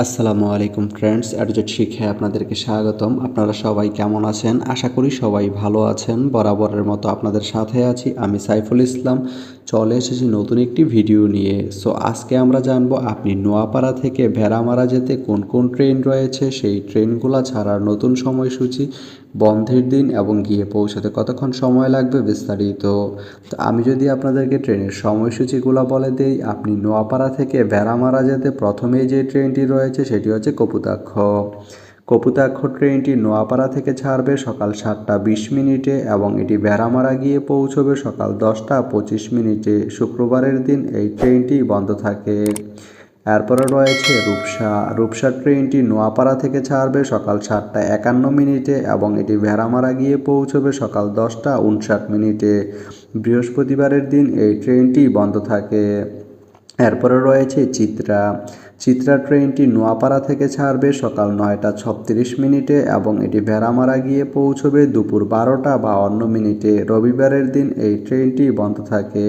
আসসালামু আলাইকুম ফ্রেন্ডস অ্যাডজেট শিক্ষায় আপনাদেরকে স্বাগতম। আপনারা সবাই কেমন আছেন? আশা করি সবাই ভালো আছেন। বরাবরের মতো আপনাদের সাথে আছি আমি সাইফুল ইসলাম। চলে এসেছি নতুন একটি ভিডিও নিয়ে। সো আজকে আমরা জানব আপনি নোয়াপাড়া থেকে ভেড়ামারা যেতে কোন কোন ট্রেন রয়েছে? সেই ট্রেনগুলো ছাড়ার নতুন সময়সূচি, বন্ধের দিন এবং গিয়ে পৌঁছাতে কতক্ষণ সময় লাগবে বিস্তারিত। তো, আমি যদি আপনাদেরকে ট্রেনের সময়সূচিগুলো বলে দিই, আপনি নোয়াপাড়া থেকে ভেড়ামারা যেতে প্রথমেই যে ট্রেনটি রয়েছে সেটি হচ্ছে কপুতাক্ষ। কপুতাক্ষ ট্রেনটি নোয়াপাড়া থেকে ছাড়বে সকাল সাতটা বিশ মিনিটে এবং এটি ভেড়ামারা গিয়ে পৌঁছবে সকাল দশটা পঁচিশ মিনিটে। শুক্রবারের দিন এই ট্রেনটি বন্ধ থাকে। এরপরে রয়েছে রূপসা। রূপসা ট্রেনটি নোয়াপাড়া থেকে ছাড়বে সকাল সাতটা একান্ন মিনিটে এবং এটি ভেড়ামারা গিয়ে পৌঁছবে সকাল দশটা উনষাট মিনিটে। বৃহস্পতিবারের দিন এই ট্রেনটি বন্ধ থাকে। এরপরে রয়েছে চিত্রা। চিত্রা ট্রেনটি নোয়াপাড়া থেকে ছাড়বে সকাল নয়টা ছত্রিশ মিনিটে এবং এটি ভেড়ামারা গিয়ে পৌঁছবে দুপুর বারোটা বাউন্ন মিনিটে। রবিবারের দিন এই ট্রেনটি বন্ধ থাকে।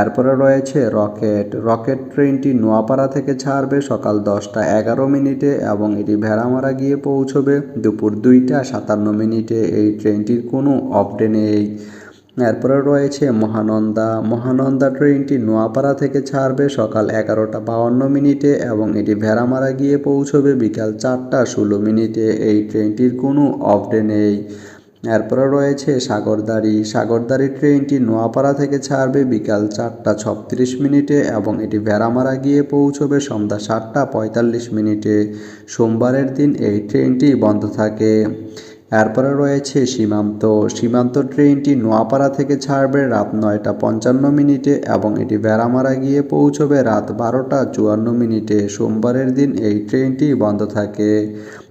এরপরে রয়েছে রকেট। রকেট ট্রেনটি নোয়াপাড়া থেকে ছাড়বে সকাল দশটা এগারো মিনিটে এবং এটি ভেড়ামারা গিয়ে পৌঁছবে দুপুর দুইটা সাতান্ন মিনিটে। এই ট্রেনটির কোনো অপডে নেই। এরপরে রয়েছে মহানন্দা। মহানন্দা ট্রেনটি নোয়াপাড়া থেকে ছাড়বে সকাল এগারোটা বাউন্ন মিনিটে এবং এটি ভেড়ামারা গিয়ে পৌঁছবে বিকাল চারটা ষোলো মিনিটে। এই ট্রেনটির কোনো অপডে নেই। এরপরে রয়েছে সাগরদাড়ি। সাগরদাড়ি ট্রেনটি নোয়াপাড়া থেকে ছাড়বে বিকাল চারটা ছত্রিশ মিনিটে এবং এটি ভেড়ামারা গিয়ে পৌঁছবে সন্ধ্যা সাতটা পঁয়তাল্লিশ মিনিটে। সোমবারের দিন এই ট্রেনটি বন্ধ থাকে। এরপরে রয়েছে সীমান্ত। সীমান্ত ট্রেনটি নোয়াপাড়া থেকে ছাড়বে রাত নয়টা পঞ্চান্ন মিনিটে এবং এটি বেড়ামারা গিয়ে পৌঁছবে রাত বারোটা চুয়ান্ন মিনিটে। সোমবারের দিন এই ট্রেনটি বন্ধ থাকে।